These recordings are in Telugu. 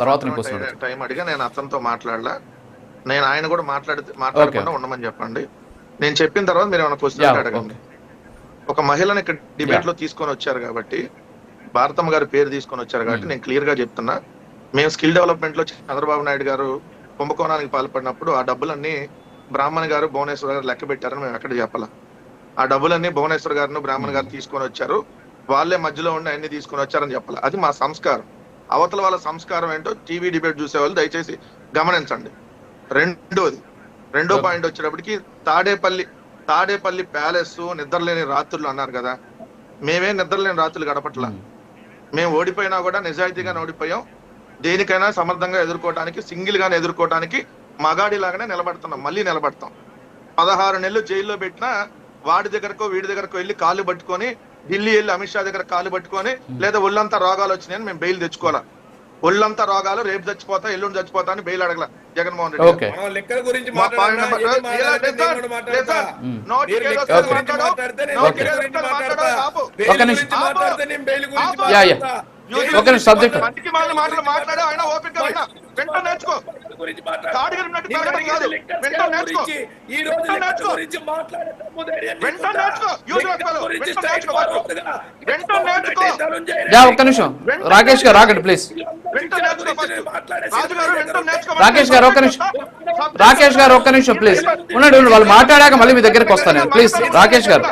తర్వాత నీకు టై- అడిగా నేను అతనితో మాట్లాడలా. నేను ఆయన కూడా మాట్లాడి మాట్లాడకుండా ఉండమని చెప్పండి. నేను చెప్పిన తర్వాత మీరు ఏమైనా క్వశ్చన్ అడగండి. ఒక మహిళని ఇక్కడ డిబేట్లో తీసుకొని వచ్చారు కాబట్టి భారతమ్మ గారి పేరు తీసుకొని వచ్చారు కాబట్టి. నేను క్లియర్గా చెప్తున్నా. మేము స్కిల్ డెవలప్మెంట్లో చంద్రబాబు నాయుడు గారు కుంభకోణానికి పాల్పడినప్పుడు ఆ డబ్బులన్నీ బ్రాహ్మణ్ గారు భువనేశ్వర్ గారు లెక్క పెట్టారని మేము ఎక్కడ చెప్పాల. ఆ డబ్బులన్నీ భువనేశ్వర్ గారిని బ్రాహ్మణ్ గారు తీసుకొని వచ్చారు. వాళ్ళే మధ్యలో ఉండి అన్ని తీసుకొని వచ్చారని చెప్పాలి. అది మా సంస్కారం. అవతల వాళ్ళ సంస్కారం ఏంటో టీవీ డిబేట్ చూసే వాళ్ళు దయచేసి గమనించండి. రెండోది రెండో. పాయింట్ వచ్చేటప్పటికి తాడేపల్లి తాడేపల్లి ప్యాలెస్ నిద్రలేని రాత్రులు అన్నారు కదా. మేమే నిద్రలేని రాత్రులు గడపట్ల. మేము. ఓడిపోయినా కూడా నిజాయితీగానే ఓడిపోయాం. దేనికైనా సమర్థంగా ఎదుర్కోవడానికి సింగిల్ గానే ఎదుర్కోవడానికి మగాడి లాగానే నిలబడుతున్నాం. మళ్ళీ నిలబడతాం. పదహారు నెలలు జైల్లో పెట్టినా వాడి దగ్గరకో వీడి దగ్గరకో వెళ్ళి కాళ్ళు పట్టుకొని ఢిల్లీ వెళ్ళి అమిత్ షా దగ్గర కాళ్ళు పట్టుకొని లేదా ఒళ్ళంతా రోగాలు వచ్చినాయని మేము బెయిల్ తెచ్చుకోవాలా? ఒళ్ళంతా రోగాలు రేపు చచ్చిపోతా ఎల్లుండి చచ్చిపోతా అని బెయిల్ అడగల జగన్మోహన్ రెడ్డి మాట్లాడు ఆయన ఓపిక గురించి మాట్లాడతా. తాడిగలు ఉన్నట్టు నేను పెరగడం అడిగేది కాదు. లెక్కల వెంటనే నేర్చుకో. గురించి, ఈ రోజు వెంటనే లెక్కల నేర్చుకో. గురించి మాట్లాడే దమ్ము ధైర్యం వెంటనే నీకుందా? నేర్చుకో. యూజ్ లెక్కల చేసుకోవాలి. గురించి వెంటనే స్ట్రైట్ నేర్చుకో. ఫార్వర్డ్గా. వెంటనే నేర్చుకో. ధనుంజయ యా రెడ్డి. ఒక్క నిమిషం రాకేష్ గారు రాకండి ప్లీజ్. రాకేష్ గారు, ఒక్క నిమిషం. రాకేష్ గారు ఒక్క నిమిషం ప్లీజ్ ఉండండి. వాళ్ళు మాట్లాడాక మళ్ళీ మీ దగ్గరికి వస్తాను నేను ప్లీజ్ రాకేష్ గారు.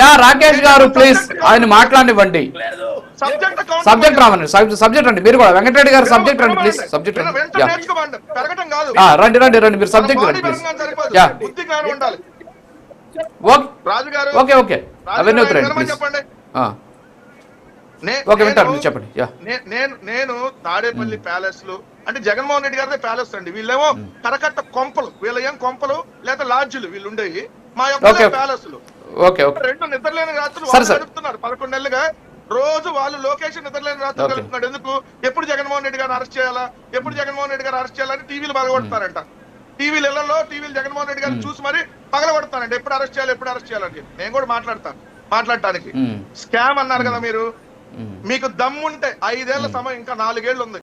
యా రాకేష్ గారు ప్లీజ్ ఆయన మాట్లాడివ్వండి. సబ్జెక్ట్ రావండి. సబ్జెక్ట్ రండి. మీరు కూడా వెంకటరెడ్డి గారు సబ్జెక్ట్ రండి ప్లీజ్ సబ్జెక్ట్ రండి. ఆ, రండి రండి రండి. మీరు సబ్జెక్ట్ రండి ప్లీజ్. Yeah okay. ఓకే అవన్నీ వినమని ప్లీజ్ ఓకే వింటారు చెప్పండి. నేను నేను తాడేపల్లి ప్యాలెస్లు అంటే జగన్మోహన్ రెడ్డి గారిదే ప్యాలెస్ అండి. వీళ్ళేమో కరకట్ట కొంపలు. వీళ్ళ ఏం కొంపలు? లేదా లాడ్జులు వీళ్ళు ఉండేవి మా యొక్క. ప్యాలెస్లు రెండు నిద్రలేని రాత్రులు సరే, రోజు వాళ్ళు లొకేషన్ నిద్రలేని రాత్రులు ఓకే. గడుపుతున్నాడు ఎందుకు? ఎప్పుడు జగన్మోహన్ రెడ్డి గారిని అరెస్ట్ చేయాలా? ఎప్పుడు జగన్మోహన్ రెడ్డి గారు అరెస్ట్ చేయాలని టీవీలు పగలగొడతారంట టీవీలు ఇళ్ళలో టీవీలు జగన్మోహన్ రెడ్డి గారిని చూసి మరి పగలగొడతారంట ఎప్పుడు అరెస్ట్ చేయాలి ఎప్పుడు అరెస్ట్ చేయాలని చెప్పి. నేను కూడా మాట్లాడతాను. మాట్లాడటానికి. స్కామ్ అన్నారు కదా మీరు. మీకు దమ్ముంటే ఐదేళ్ళ సమయం ఇంకా నాలుగేళ్ళు ఉంది.